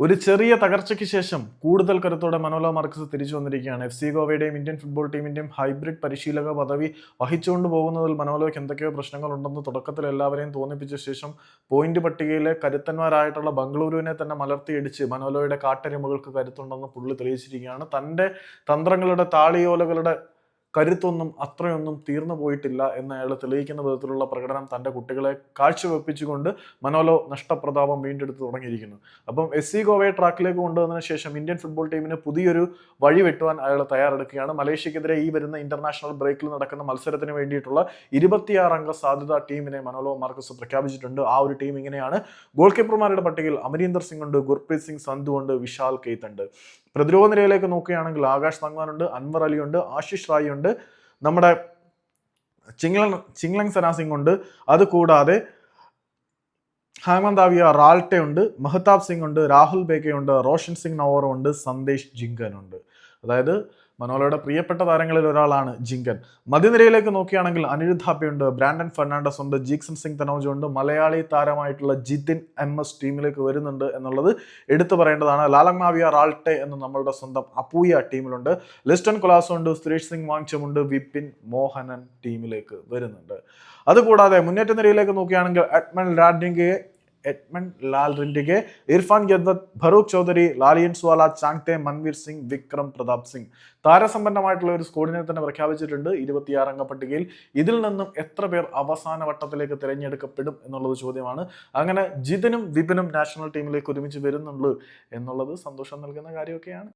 ഒരു ചെറിയ തകർച്ചയ്ക്ക് ശേഷം കൂടുതൽ കരുത്തോടെ മനോല മാർക്സ് തിരിച്ചു വന്നിരിക്കുകയാണ്. എഫ് സി ഗോവയുടെയും ഇന്ത്യൻ ഫുട്ബോൾ ടീമിന്റെയും ഹൈബ്രിഡ് പരിശീലക പദവി വഹിച്ചുകൊണ്ട് പോകുന്നതിൽ മനോലയ്ക്ക് എന്തൊക്കെയോ പ്രശ്നങ്ങളുണ്ടെന്ന് തുടക്കത്തിൽ എല്ലാവരെയും തോന്നിപ്പിച്ച ശേഷം പോയിന്റ് പട്ടികയിലെ കരുത്തന്മാരായിട്ടുള്ള ബംഗളൂരുവിനെ തന്നെ മലർത്തിയടിച്ച് മനോലയുടെ കാട്ടരിമകൾക്ക് കരുത്തുണ്ടെന്ന് പുള്ളി തെളിയിച്ചിരിക്കുകയാണ്. തന്റെ തന്ത്രങ്ങളുടെ താളിയോലകളുടെ കരുത്തൊന്നും അത്രയൊന്നും തീർന്നു പോയിട്ടില്ല എന്ന് അയാൾ തെളിയിക്കുന്ന വിധത്തിലുള്ള പ്രകടനം തന്റെ കുട്ടികളെ കാഴ്ചവെപ്പിച്ചുകൊണ്ട് മനോലോ നഷ്ടപ്രതാപം വീണ്ടെടുത്ത് തുടങ്ങിയിരിക്കുന്നു. അപ്പം എസ് സി ഗോവയെ ട്രാക്കിലേക്ക് കൊണ്ടുവന്നതിന് ശേഷം ഇന്ത്യൻ ഫുട്ബോൾ ടീമിന് പുതിയൊരു വഴി വെട്ടുവാൻ അയാൾ തയ്യാറെടുക്കുകയാണ്. മലേഷ്യക്കെതിരെ ഈ വരുന്ന ഇന്റർനാഷണൽ ബ്രേക്കിൽ നടക്കുന്ന മത്സരത്തിന് വേണ്ടിയിട്ടുള്ള ഇരുപത്തിയാറ് അംഗ സാധ്യത ടീമിനെ മനോലോ മാർക്കസ് പ്രഖ്യാപിച്ചിട്ടുണ്ട്. ആ ഒരു ടീം ഇങ്ങനെയാണ്. ഗോൾ കീപ്പർമാരുടെ പട്ടികയിൽ അമരീന്ദർ സിംഗ് ഉണ്ട് ഗുർപ്രീത് സിംഗ് സന്ധു ഉണ്ട് വിശാൽ കെയ്ത്ത് ഉണ്ട്. പ്രതിരോധ നിരയിലേക്ക് നോക്കുകയാണെങ്കിൽ ആകാശ് തങ്വാൻ ഉണ്ട് അൻവർ അലി ഉണ്ട് ആശിഷ് റായി ഉണ്ട് നമ്മുടെ ചിങ്ലങ് ചിങ്ലങ് സനാസിംഗ് ഉണ്ട് അത് കൂടാതെ റാൾട്ടെ ഉണ്ട് മെഹ്താബ് സിംഗ് ഉണ്ട് രാഹുൽ ബേക്കെ ഉണ്ട് റോഷൻ സിംഗ് നവോറുണ്ട് സന്ദേശ് ജിങ്കൻ ഉണ്ട്. അതായത് മനോലയുടെ പ്രിയപ്പെട്ട താരങ്ങളിൽ ഒരാളാണ് ജിങ്കൻ. മധ്യനിരയിലേക്ക് നോക്കുകയാണെങ്കിൽ അനിരുദ്ധ ഉണ്ട് ബ്രാൻഡൻ ഫെർണാണ്ടസ് ഉണ്ട് ജീക്സൺ സിംഗ് തനോജ് ഉണ്ട് മലയാളി താരമായിട്ടുള്ള ജിതിൻ എം എസ് ടീമിലേക്ക് വരുന്നുണ്ട് എന്നുള്ളത് എടുത്തു പറയേണ്ടതാണ്. ലാലങ്മാവിയ റാൾട്ടെ എന്ന് നമ്മളുടെ സ്വന്തം അപ്പൂയ ടീമിലുണ്ട്. ലിസ്റ്റൺ കൊലാസോ ഉണ്ട് സുരേഷ് സിംഗ് വാങ്ചമുണ്ട് വിപിൻ മോഹനൻ ടീമിലേക്ക് വരുന്നുണ്ട്. അതുകൂടാതെ മുന്നേറ്റ നിരയിലേക്ക് നോക്കുകയാണെങ്കിൽ അഡ്മൻ ലാഡിംഗയെ എഡ്മൺ ലാൽ ರಿಂಡಿಗೆ ഇർഫാൻ യദ്വത് ഫറൂഖ് ചൗധരി ലാലിയൻ സ്വാല ചാങ്തെ മൻവീർ സിംഗ് വിക്രം പ്രതാപ് സിംഗ്. താരസമ്പന്നമായിട്ടുള്ള ഒരു സ്കോഡിനെ തന്നെ പ്രഖ്യാപിച്ചിട്ടുണ്ട് ഇരുപത്തിയാറ് അംഗ പട്ടികയിൽ. ഇതിൽ നിന്നും എത്ര പേർ അവസാന വട്ടത്തിലേക്ക് തിരഞ്ഞെടുക്കപ്പെടും എന്നുള്ളത് ചോദ്യമാണ്. അങ്ങനെ ജിതനും വിപിനും നാഷണൽ ടീമിലേക്ക് ഒരുമിച്ച് വരുന്നുള്ളൂ എന്നുള്ളത് സന്തോഷം നൽകുന്ന കാര്യമൊക്കെയാണ്.